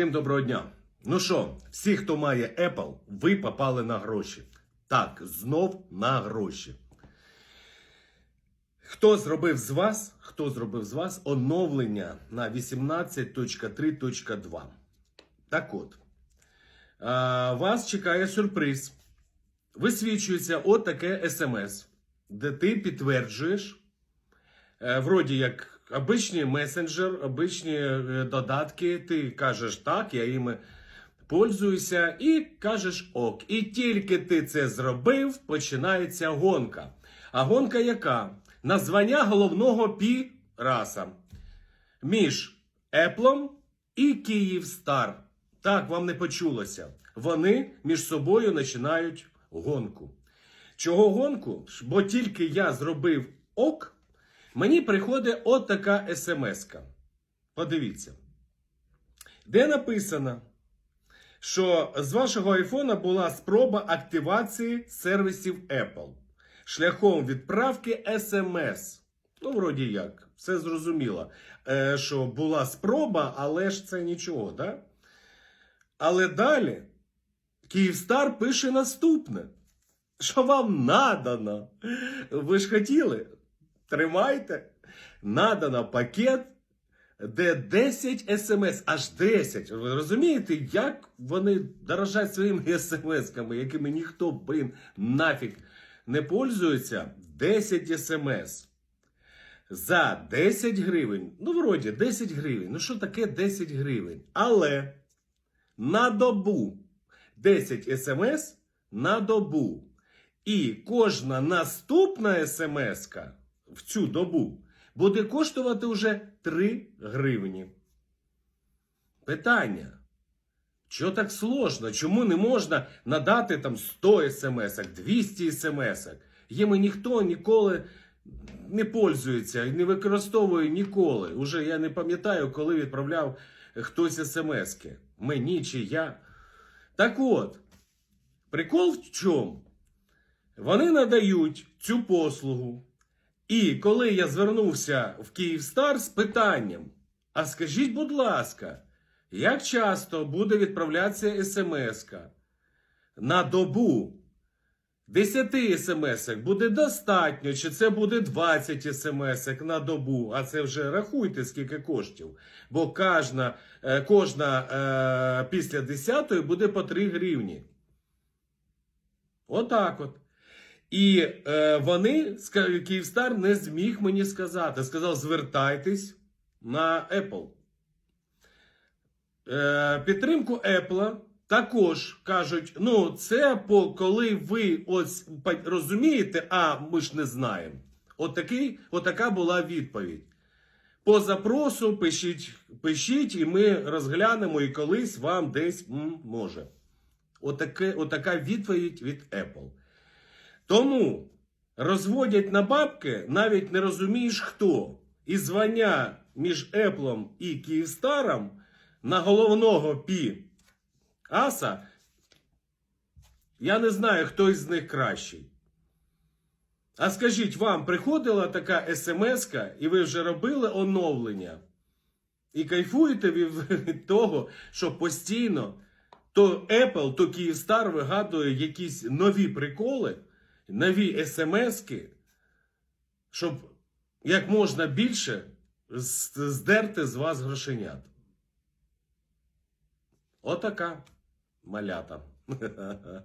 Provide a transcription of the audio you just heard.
Всім доброго дня. Ну що, всі, хто має Apple, ви попали на гроші. Так, знов на гроші. Хто зробив з вас, хто зробив з вас оновлення на 18.3.2? Так от, вас чекає сюрприз. Висвічується от таке смс, де ти підтверджуєш, е, вроді як обичний месенджер, обичні е, додатки, ти кажеш так, я іми пользуюся, і кажеш ок. І тільки ти це зробив, починається гонка. А гонка яка? Названня головного пі раса між Apple і Київстар. Так, вам не почулося. Вони між собою починають гонку. Чого гонку? Бо тільки я зробив ок, мені приходить от така смс-ка. Подивіться. Де написано, що з вашого айфона була спроба активації сервісів Apple шляхом відправки SMS. Ну, вроді як, все зрозуміло, е, що була спроба, але ж це нічого, да? Але далі Київстар пише наступне. Що вам надано? Ви ж хотіли? Тримайте. Надано пакет, де 10 смс, аж 10. Ви розумієте, як вони дорожать своїми смс-ками, якими ніхто, блин, нафіг не пользується? 10 смс. За 10 гривень. Ну, вроді, 10 гривень. Ну, що таке 10 гривень? Але на добу 10 смс на добу. І кожна наступна смс в цю добу буде коштувати вже 3 гривні. Питання. Що так сложно? Чому не можна надати там 100 смс, 200 смс? Їми ніхто ніколи не пользується і не використовує ніколи. Уже я не пам'ятаю, коли відправляв хтось смски. Мені чи я. Так от, прикол в чому? Вони надають цю послугу. І коли я звернувся в Київстар з питанням: а скажіть, будь ласка, як часто буде відправлятися смс на добу? 10 смс буде достатньо, чи це буде 20 смс на добу, а це вже рахуйте, скільки коштів. Бо кожна, е, кожна е, після 10 буде по 3 гривні. Отак от. І е, вони, Київстар не зміг мені сказати. Сказав, звертайтесь на Apple. Е, підтримку Apple також кажуть: ну, це по коли ви ось розумієте, а ми ж не знаємо. Отакий, отака була відповідь. По запросу пишіть, пишіть, і ми розглянемо, і колись вам десь м, може. Отаке, отака відповідь від Apple. Тому розводять на бабки, навіть не розумієш хто. І звання між Apple і Київстаром на головного пі Аса. Я не знаю, хто із них кращий. А скажіть, вам приходила така смс і ви вже робили оновлення? І кайфуєте від того, що постійно то Apple, то Київстар вигадує якісь нові приколи, нові смски, щоб як можна більше здерти з вас грошенят. Отака малята.